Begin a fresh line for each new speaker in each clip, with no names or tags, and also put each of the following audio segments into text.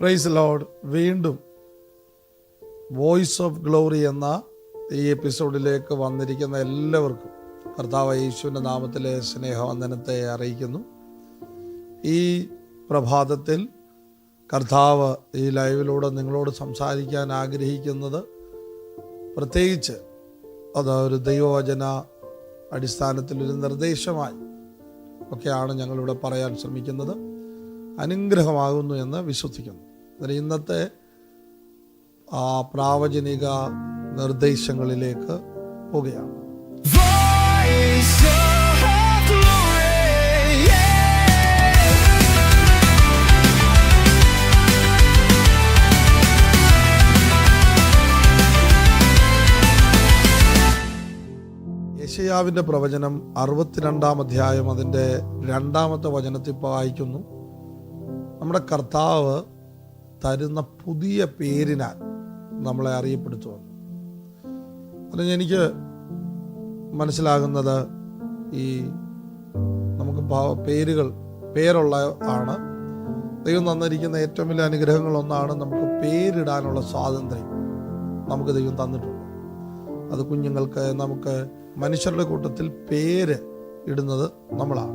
Price lord വീണ്ടും voice of glory എന്ന ഈ എപ്പിസോഡിലേക്ക് വന്നിരിക്കുന്ന എല്ലാവർക്കും കർത്താവ് യേശുവിന്റെ നാമത്തിലെ സ്നേഹവന്ദനത്തെ അറിയിക്കുന്നു. ഈ പ്രഭാതത്തിൽ കർത്താവ് ഈ ലൈവിലൂടെ നിങ്ങളോട് സംസാരിക്കാൻ ആഗ്രഹിക്കുന്നത് പ്രത്യേകിച്ച് അത് ഒരു ദൈവവചന അടിസ്ഥാനത്തിൽ ഒരു നിർദ്ദേശമായി ഒക്കെയാണ് ഞങ്ങളിവിടെ പറയാൻ ശ്രമിക്കുന്നത്. അനുഗ്രഹമാകുന്നു എന്ന് വിശ്വസിക്കുന്നു. അന്നേരം ഇന്നത്തെ ആ പ്രാവചനിക നിർദ്ദേശങ്ങളിലേക്ക്
yeah.
യശയാവിന്റെ പ്രവചനം അറുപത്തിരണ്ടാം അധ്യായം അതിന്റെ രണ്ടാമത്തെ വചനത്തിൽ വായിക്കുന്നു നമ്മുടെ കർത്താവ് തരുന്ന പുതിയ പേരിനാൽ നമ്മളെ അറിയപ്പെടുത്തുന്നു അതിന് എനിക്ക് മനസ്സിലാകുന്നത് ഈ നമുക്ക് പേരുകൾ പേരുള്ള ആണ്. ദൈവം തന്നിരിക്കുന്ന ഏറ്റവും വലിയ അനുഗ്രഹങ്ങളൊന്നാണ് നമുക്ക് പേരിടാനുള്ള സ്വാതന്ത്ര്യം നമുക്ക് ദൈവം തന്നിട്ടുണ്ട്. അത് കുഞ്ഞുങ്ങൾക്ക് നമുക്ക് മനുഷ്യരുടെ കൂട്ടത്തിൽ പേര് ഇടുന്നത് നമ്മളാണ്.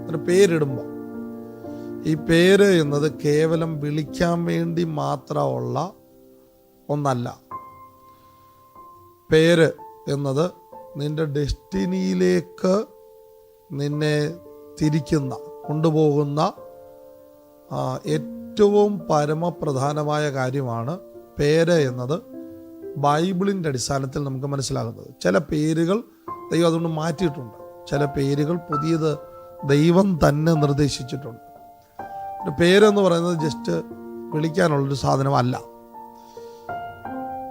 അങ്ങനെ പേരിടുമ്പോൾ ഈ പേര് എന്നത് കേവലം വിളിക്കാൻ വേണ്ടി മാത്രമുള്ള ഒന്നല്ല. പേര് എന്നത് നിന്റെ ഡെസ്റ്റിനിയിലേക്ക് നിന്നെ തിരിക്കുന്ന കൊണ്ടുപോകുന്ന ഏറ്റവും പരമപ്രധാനമായ കാര്യമാണ് പേര് എന്നത് ബൈബിളിന്റെ അടിസ്ഥാനത്തിൽ നമുക്ക് മനസ്സിലാകുന്നത്. ചില പേരുകൾ ദൈവം അതുകൊണ്ട് മാറ്റിയിട്ടുണ്ട്. ചില പേരുകൾ പുതിയത് ദൈവം തന്നെ നിർദ്ദേശിച്ചിട്ടുണ്ട്. പേരെന്ന് പറയുന്നത് ജസ്റ്റ് വിളിക്കാനുള്ളൊരു സാധനമല്ല.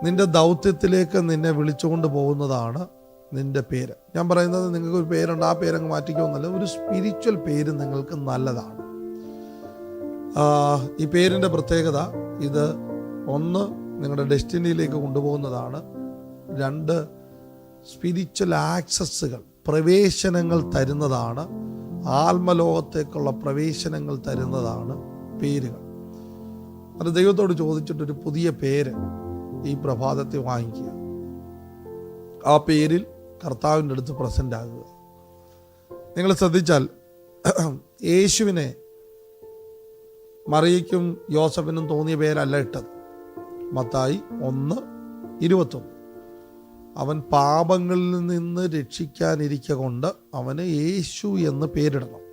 നിന്റെ ദൗത്യത്തിലേക്ക് നിന്നെ വിളിച്ചുകൊണ്ട് പോകുന്നതാണ് നിന്റെ പേര്. ഞാൻ പറയുന്നത് നിങ്ങൾക്ക് ഒരു പേരുണ്ട് ആ പേരങ്ങ് മാറ്റിക്കുമെന്നല്ല ഒരു സ്പിരിച്വൽ പേര് നിങ്ങൾക്ക് നല്ലതാണ്. ഈ പേരിന്റെ പ്രത്യേകത ഇത് ഒന്ന് നിങ്ങളുടെ ഡെസ്റ്റിനിയിലേക്ക് കൊണ്ടുപോകുന്നതാണ്. രണ്ട് സ്പിരിച്വൽ ആക്സസ്സുകൾ പ്രവേശനങ്ങൾ തരുന്നതാണ്. ആത്മലോകത്തേക്കുള്ള പ്രവേശനങ്ങൾ തരുന്നതാണ് പേരുകൾ. അത് ദൈവത്തോട് ചോദിച്ചിട്ടൊരു പുതിയ പേര് ഈ പ്രഭാതത്തിൽ വാങ്ങിക്കുക. ആ പേരിൽ കർത്താവിന്റെ അടുത്ത് പ്രസന്റ് ആകുക. നിങ്ങൾ ശ്രദ്ധിച്ചാൽ യേശുവിനെ മറിയയ്ക്കും യോസഫിനും തോന്നിയ പേരല്ല ഇട്ടത്. മത്തായി ഒന്ന് ഇരുപത്തൊന്ന്. അവൻ പാപങ്ങളിൽ നിന്ന് രക്ഷിക്കാനിരിക്ക കൊണ്ട് അവന് യേശു എന്ന് പേരിടണം.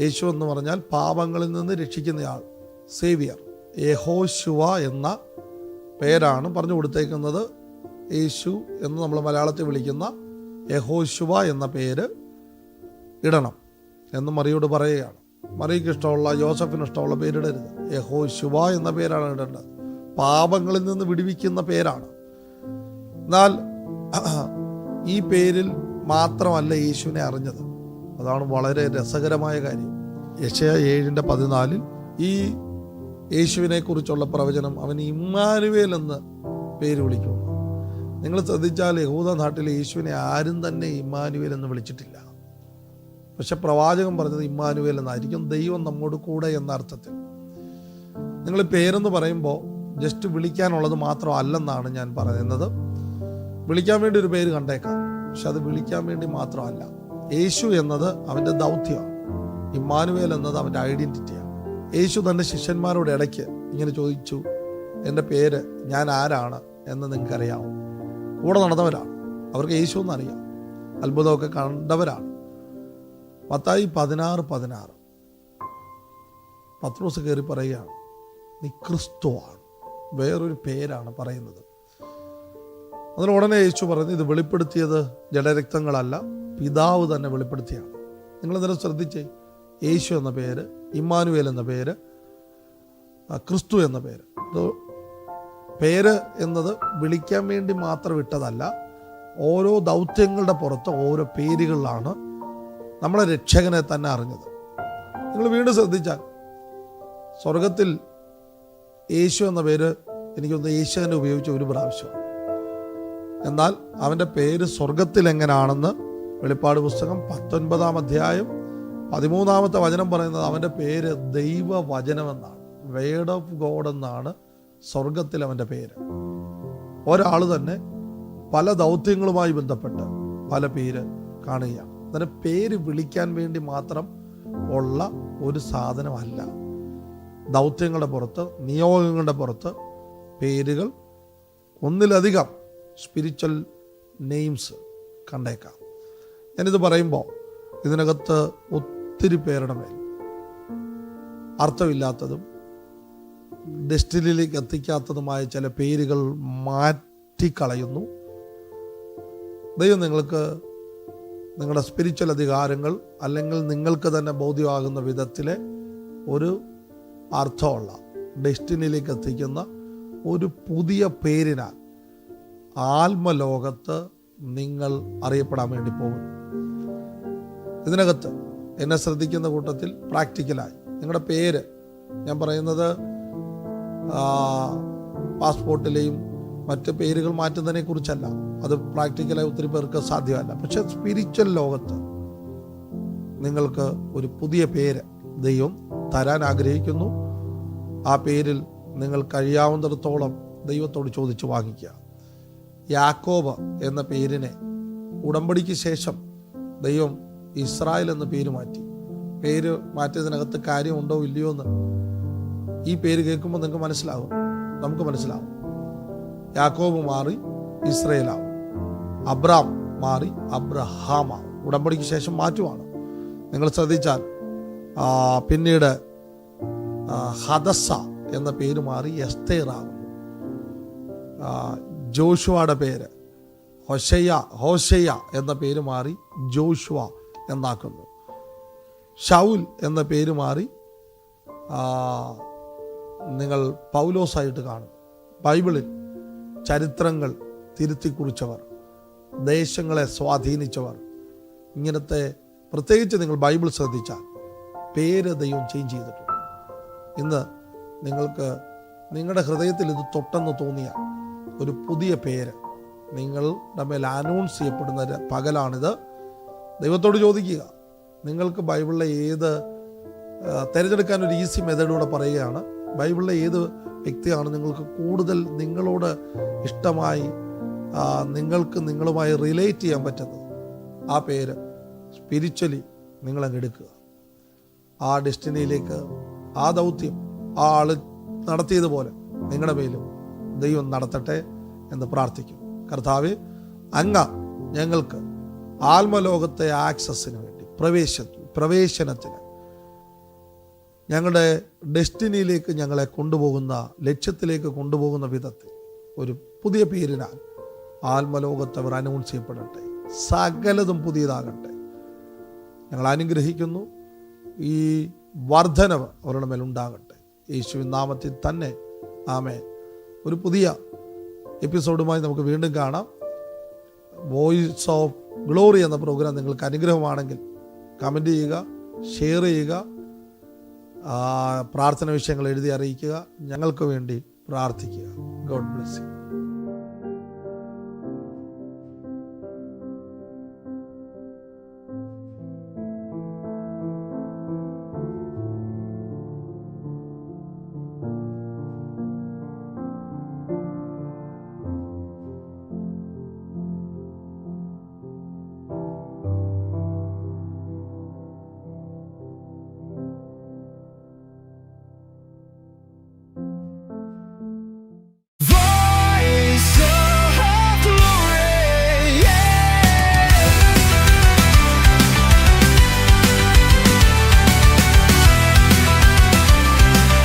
യേശു എന്ന് പറഞ്ഞാൽ പാപങ്ങളിൽ നിന്ന് രക്ഷിക്കുന്നയാൾ സേവിയർ യഹോശുവ എന്ന പേരാണ് പറഞ്ഞു കൊടുത്തേക്കുന്നത്. യേശു എന്ന് നമ്മൾ മലയാളത്തിൽ വിളിക്കുന്ന യഹോശുവ എന്ന പേര് ഇടണം എന്ന് മറിയോട് പറയുകയാണ്. മറിയയ്ക്ക് ഇഷ്ടമുള്ള ജോസഫിന് ഇഷ്ടമുള്ള പേരിടരുത്. യഹോശുവ എന്ന പേരാണ് ഇടേണ്ടത്. പാപങ്ങളിൽ നിന്ന് വിടുവിക്കുന്ന പേരാണ്. എന്നാൽ ഈ പേരിൽ മാത്രമല്ല യേശുവിനെ അറിഞ്ഞത്. അതാണ് വളരെ രസകരമായ കാര്യം. യക്ഷയ ഏഴിന്റെ പതിനാലിൽ ഈ യേശുവിനെ കുറിച്ചുള്ള പ്രവചനം അവൻ ഇമ്മാനുവേൽ എന്ന് പേര് വിളിക്കുന്നു. നിങ്ങൾ ശ്രദ്ധിച്ചാൽ യഹൂദ നാട്ടിൽ യേശുവിനെ ആരും തന്നെ ഇമ്മാനുവേൽ എന്ന് വിളിച്ചിട്ടില്ല. പക്ഷെ പ്രവാചകൻ പറഞ്ഞത് ഇമ്മാനുവേൽ എന്നായിരിക്കും. ദൈവം നമ്മോട് കൂടെ എന്ന അർത്ഥത്തിൽ. നിങ്ങൾ പേരെന്ന് പറയുമ്പോൾ ജസ്റ്റ് വിളിക്കാനുള്ളത് മാത്രമല്ലെന്നാണ് ഞാൻ പറയുന്നത്. വിളിക്കാൻ വേണ്ടി ഒരു പേര് കണ്ടേക്കാം. പക്ഷെ അത് വിളിക്കാൻ വേണ്ടി മാത്രമല്ല. യേശു എന്നത് അവന്റെ ദൗത്യമാണ് ഇമ്മാനുവേൽ എന്നത് അവന്റെ ഐഡന്റിറ്റിയാണ് യേശു തന്റെ ശിഷ്യന്മാരോട് ഇടയ്ക്ക് ഇങ്ങനെ ചോദിച്ചു എന്റെ പേര് ഞാൻ ആരാണ് എന്ന് നിങ്ങൾക്കറിയാമോ? കൂടെ നടന്നവരാണ്. അവർക്ക് യേശു എന്നറിയാം അത്ഭുതമൊക്കെ കണ്ടവരാണ്. പത്തായി പതിനാറ് പതിനാറ്. പത്രോസ് കയറി പറയുകയാണ് നീ ക്രിസ്തുവാണ്. വേറൊരു പേരാണ് പറയുന്നത്. അതിന് ഉടനെ യേശു പറഞ്ഞു ഇത് വെളിപ്പെടുത്തിയത് ജഡരക്തങ്ങളല്ല പിതാവ് തന്നെ വെളിപ്പെടുത്തിയാണ്. ഇതിനെ ശ്രദ്ധിച്ചേ യേശു എന്ന പേര് ഇമ്മാനുവേൽ എന്ന പേര് ക്രിസ്തു എന്ന പേര്. ഇത് പേര് എന്നത് വിളിക്കാൻ വേണ്ടി മാത്രം ഇട്ടതല്ല ഓരോ ദൗത്യങ്ങളുടെ പുറത്ത് ഓരോ പേരുകളിലാണ് നമ്മളെ രക്ഷകനെ തന്നെ അറിഞ്ഞത്. നിങ്ങൾ വീണ്ടും ശ്രദ്ധിച്ചാൽ സ്വർഗത്തിൽ യേശു എന്ന പേര് എനിക്കൊന്ന് യേശുവിനെ ഉപയോഗിച്ച ഒരു പ്രാവശ്യമാണ് എന്നാൽ അവന്റെ പേര് സ്വർഗത്തിൽ എങ്ങനെയാണെന്ന് വെളിപ്പാട് പുസ്തകം പത്തൊൻപതാം അധ്യായം പതിമൂന്നാമത്തെ വചനം പറയുന്നത് അവന്റെ പേര് ദൈവവചനമെന്നാണ്. വേഡ് ഓഫ് ഗോഡ് എന്നാണ് സ്വർഗത്തിൽ അവന്റെ പേര്. ഒരാൾ തന്നെ പല ദൗത്യങ്ങളുമായി ബന്ധപ്പെട്ട് പല പേര് കാണുകയാണ്. അതിന് പേര് വിളിക്കാൻ വേണ്ടി മാത്രം ഉള്ള ഒരു സാധനമല്ല. ദൗത്യങ്ങളുടെ പുറത്ത് നിയോഗങ്ങളുടെ പുറത്ത് പേരുകൾ ഒന്നിലധികം സ്പിരിച്വൽ നെയിംസ് കണ്ടേക്കാം. ഞാനിത് പറയുമ്പോൾ ഇതിനകത്ത് ഒത്തിരി പേരുടെ മേൽ അർത്ഥമില്ലാത്തതും ഡെസ്റ്റിനിലേക്ക് എത്തിക്കാത്തതുമായ ചില പേരുകൾ മാറ്റിക്കളയുന്നു. ദൈവം നിങ്ങൾക്ക് നിങ്ങളുടെ സ്പിരിച്വൽ അധികാരങ്ങൾ അല്ലെങ്കിൽ നിങ്ങൾക്ക് തന്നെ ബോധ്യമാകുന്ന വിധത്തിലെ ഒരു അർത്ഥമുള്ള ഡെസ്റ്റിനിലേക്ക് എത്തിക്കുന്ന ഒരു പുതിയ പേരിനാൽ ആത്മലോകത്ത് നിങ്ങൾ അറിയപ്പെടാൻ വേണ്ടി പോകുന്നു. ഇതിനകത്ത് എന്നെ ശ്രദ്ധിക്കുന്ന കൂട്ടത്തിൽ പ്രാക്ടിക്കലായി. നിങ്ങളുടെ പേര് ഞാൻ പറയുന്നത് പാസ്പോർട്ടിലെയും മറ്റ് പേരുകൾ മാറ്റുന്നതിനെ കുറിച്ചല്ല അത് പ്രാക്ടിക്കലായി ഒത്തിരി പേർക്ക് സാധ്യമല്ല. പക്ഷെ സ്പിരിച്വൽ ലോകത്ത് നിങ്ങൾക്ക് ഒരു പുതിയ പേര് ദൈവം തരാൻ ആഗ്രഹിക്കുന്നു. ആ പേരിൽ നിങ്ങൾ കഴിയാവുന്നിടത്തോളം ദൈവത്തോട് ചോദിച്ച് വാങ്ങിക്കുക. യാക്കോബ് എന്ന പേരിനെ ഉടമ്പടിക്ക് ശേഷം ദൈവം ഇസ്രായേൽ എന്ന പേര് മാറ്റി. പേര് മാറ്റിയതിനകത്ത് കാര്യമുണ്ടോ ഇല്ലയോ എന്ന് ഈ പേര് കേൾക്കുമ്പോൾ നിങ്ങൾക്ക് മനസ്സിലാവും നമുക്ക് മനസ്സിലാവും യാക്കോബ് മാറി ഇസ്രയേലാവും അബ്രാം മാറി അബ്രഹാമാവും ഉടമ്പടിക്ക് ശേഷം മാറ്റുവാണ്. നിങ്ങൾ ശ്രദ്ധിച്ചാൽ പിന്നീട് ഹദസ എന്ന പേര് മാറി എസ്തേറാകുന്നു. ജോഷുവയുടെ പേര്. ഹൊഷയ്യ ഹോഷയ്യ എന്ന പേര് മാറി ജോഷുവ എന്നാക്കുന്നു. ഷൗൽ എന്ന പേര് മാറി നിങ്ങൾ പൗലോസായിട്ട് കാണും. ബൈബിളിൽ ചരിത്രങ്ങൾ തിരുത്തി കുറിച്ചവർ ദേശങ്ങളെ സ്വാധീനിച്ചവർ ഇങ്ങനത്തെ പ്രത്യേകിച്ച് നിങ്ങൾ ബൈബിൾ ശ്രദ്ധിച്ചാൽ പേര് ദൈവം ചേഞ്ച് ചെയ്തിട്ടുണ്ട്. ഇന്ന് നിങ്ങൾക്ക് നിങ്ങളുടെ ഹൃദയത്തിൽ ഇത് തൊട്ടെന്ന് തോന്നിയ ഒരു പുതിയ പേര്. നിങ്ങളുടെ മേൽ അനൗൺസ് ചെയ്യപ്പെടുന്ന പകലാണിത്. ദൈവത്തോട് ചോദിക്കുക. നിങ്ങൾക്ക് ബൈബിളിലെ ഏത് തിരഞ്ഞെടുക്കാൻ ഒരു ഈസി മെത്തേഡിലൂടെ പറയുകയാണ്. ബൈബിളിലെ ഏത് വ്യക്തിയാണ് നിങ്ങൾക്ക് കൂടുതൽ നിങ്ങളോട് ഇഷ്ടമായി നിങ്ങൾക്ക് നിങ്ങളുമായി റിലേറ്റ് ചെയ്യാൻ പറ്റുന്നത്? ആ പേര് സ്പിരിച്വലി നിങ്ങളങ്ങ് എടുക്കുക. ആ ഡെസ്റ്റിനിയിലേക്ക് ആ ദൗത്യം ആ ആൾ നടത്തിയതുപോലെ നിങ്ങളുടെ മേലും ദൈവം നടത്തട്ടെ എന്ന് പ്രാർത്ഥിക്കും. കർത്താവ് അങ്ങ ഞങ്ങൾക്ക് ആത്മലോകത്തെ ആക്സസിന് വേണ്ടി പ്രവേശ പ്രവേശനത്തിന് ഞങ്ങളുടെ ഡെസ്റ്റിനിയിലേക്ക് ഞങ്ങളെ കൊണ്ടുപോകുന്ന ലക്ഷ്യത്തിലേക്ക് കൊണ്ടുപോകുന്ന വിധത്തിൽ ഒരു പുതിയ പേരിനാൽ ആത്മലോകത്ത് അവർ അനൗൺസ് ചെയ്യപ്പെടട്ടെ. സകലതും പുതിയതാകട്ടെ. ഞങ്ങൾ അനുഗ്രഹിക്കുന്നു. ഈ വർധനവ് അവരുടെ മേലുണ്ടാകട്ടെ യേശുവിൻ നാമത്തിൽ തന്നെ. ആമേ ഒരു പുതിയ എപ്പിസോഡുമായി നമുക്ക് വീണ്ടും കാണാം. വോയിസ് ഓഫ് ഗ്ലോറി എന്ന പ്രോഗ്രാം നിങ്ങൾക്ക് അനുഗ്രഹമാണെങ്കിൽ കമന്റ് ചെയ്യുക ഷെയർ ചെയ്യുക പ്രാർത്ഥന വിഷയങ്ങൾ എഴുതി അറിയിക്കുക. ഞങ്ങൾക്ക് വേണ്ടി പ്രാർത്ഥിക്കുക. God bless you